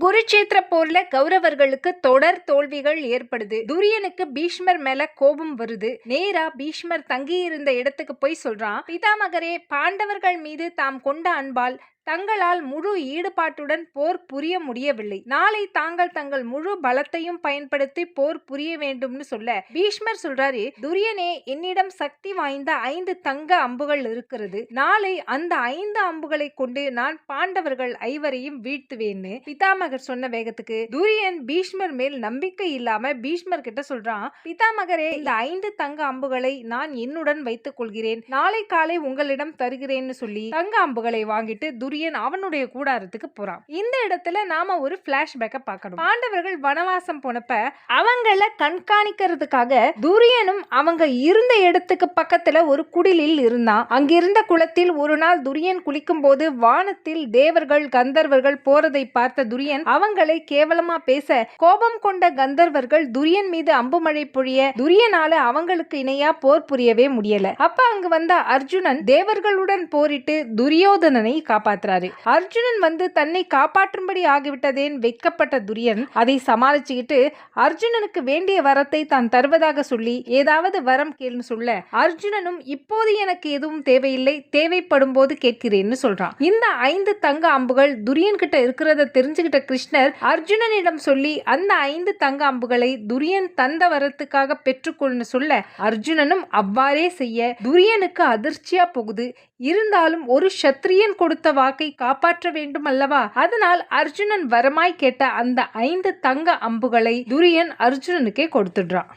குருச்சேத்திர போர்ல கௌரவர்களுக்கு தொடர் தோல்விகள் ஏற்படுது. துரியனுக்கு பீஷ்மர் மேல கோபம் வருது. நேரா பீஷ்மர் தங்கியிருந்த இடத்துக்கு போய் சொல்றான் பிதாமகரே பாண்டவர்கள் மீது தாம் கொண்ட அன்பால் தங்களால் முழு ஈடுபாட்டுடன் போர் புரிய முடியவில்லை. நாளை தாங்கள் தங்கள் முழு பலத்தையும் பயன்படுத்தி போர் புரிய வேண்டும்னு சொல்ல பீஷ்மர் சொல்றாரு துரியனே என்னிடம் சக்தி வாய்ந்த ஐந்து தங்க அம்புகள் இருக்கிறது. நாளை அந்த ஐந்து அம்புகளை கொண்டு நான் பாண்டவர்கள் ஐவரையும் வீழ்த்துவேன்னு. பிதாமகர் சொன்ன வேகத்துக்கு துரியன் பீஷ்மர் மேல் நம்பிக்கை இல்லாம பீஷ்மர் கிட்ட சொல்றான் பிதாமகரே இந்த ஐந்து தங்க அம்புகளை நான் என்னுடன் வைத்துக் கொள்கிறேன். நாளை காலை உங்களிடம் தருகிறேன்னு சொல்லி தங்க அம்புகளை வாங்கிட்டு துரிய துரியன் அவனுடைய கூடாரத்துக்கு போறான். இந்த இடத்துல நாம ஒரு பிளாஷ்பேக்கை பார்க்கணும். பாண்டவர்கள் வனவாசம் போனப்ப அவங்கள கண்காணிக்கிறதுக்காக துரியனும் அவங்க இருந்த இடத்துக்கு பக்கத்துல ஒரு குடிலில் இருந்தான். அங்கிருந்த குளத்தில் ஒரு நாள் துரியன் குளிக்கும் போது வானத்தில் தேவர்கள் கந்தர்வர்கள் போறதை பார்த்த துரியன் அவங்களை கேவலமா பேச கோபம் கொண்ட கந்தர்வர்கள் துரியன் மீது அம்புமழை பொழிய துரியனால அவங்களுக்கு இணையா போர் புரியவே முடியல. அப்ப அங்கு வந்த அர்ஜுனன் தேவர்களுடன் போரிட்டு துரியோதனனை காப்பாத்துறாரு அர்ஜுனன் வந்து தன்னை காப்பாற்றும்படி ஆகிவிட்டதேன் வெட்கப்பட்ட துரியன் அதை சமாளிச்சுக்கிட்டு அர்ஜுனனுக்கு வேண்டிய வரத்தை தான் தருவதாக சொல்லி ஏதாவது வரம் கேள்னு சொல்ல அர்ஜுனனும் இப்போது எனக்கு எதுவும் தேவையில்லை தேவைப்படும் போது கேட்கிறேன்னு சொல்றான். இந்த ஐந்து தங்க அம்புகள் துரியன் கிட்ட இருக்கிறத தெரிஞ்சுக்கிட்ட கிருஷ்ணர் அர்ஜுனனிடம் சொல்லி அந்த ஐந்து தங்க அம்புகளை துரியன் தந்த வரத்துக்காக பெற்றுக்கொள்னு சொல்ல அர்ஜுனனும் அவ்வாறே செய்ய துரியனுக்கு அதிர்ச்சியா போகுது. இருந்தாலும் ஒரு சத்திரியன் கொடுத்த வாக்கு வாக்கை காப்பாற்ற வேண்டும் அல்லவா அதனால் அர்ஜுனன் வரமாய் கேட்ட அந்த ஐந்து தங்க அம்புகளை துரியன் அர்ஜுனனுக்கே கொடுத்துடுறான்.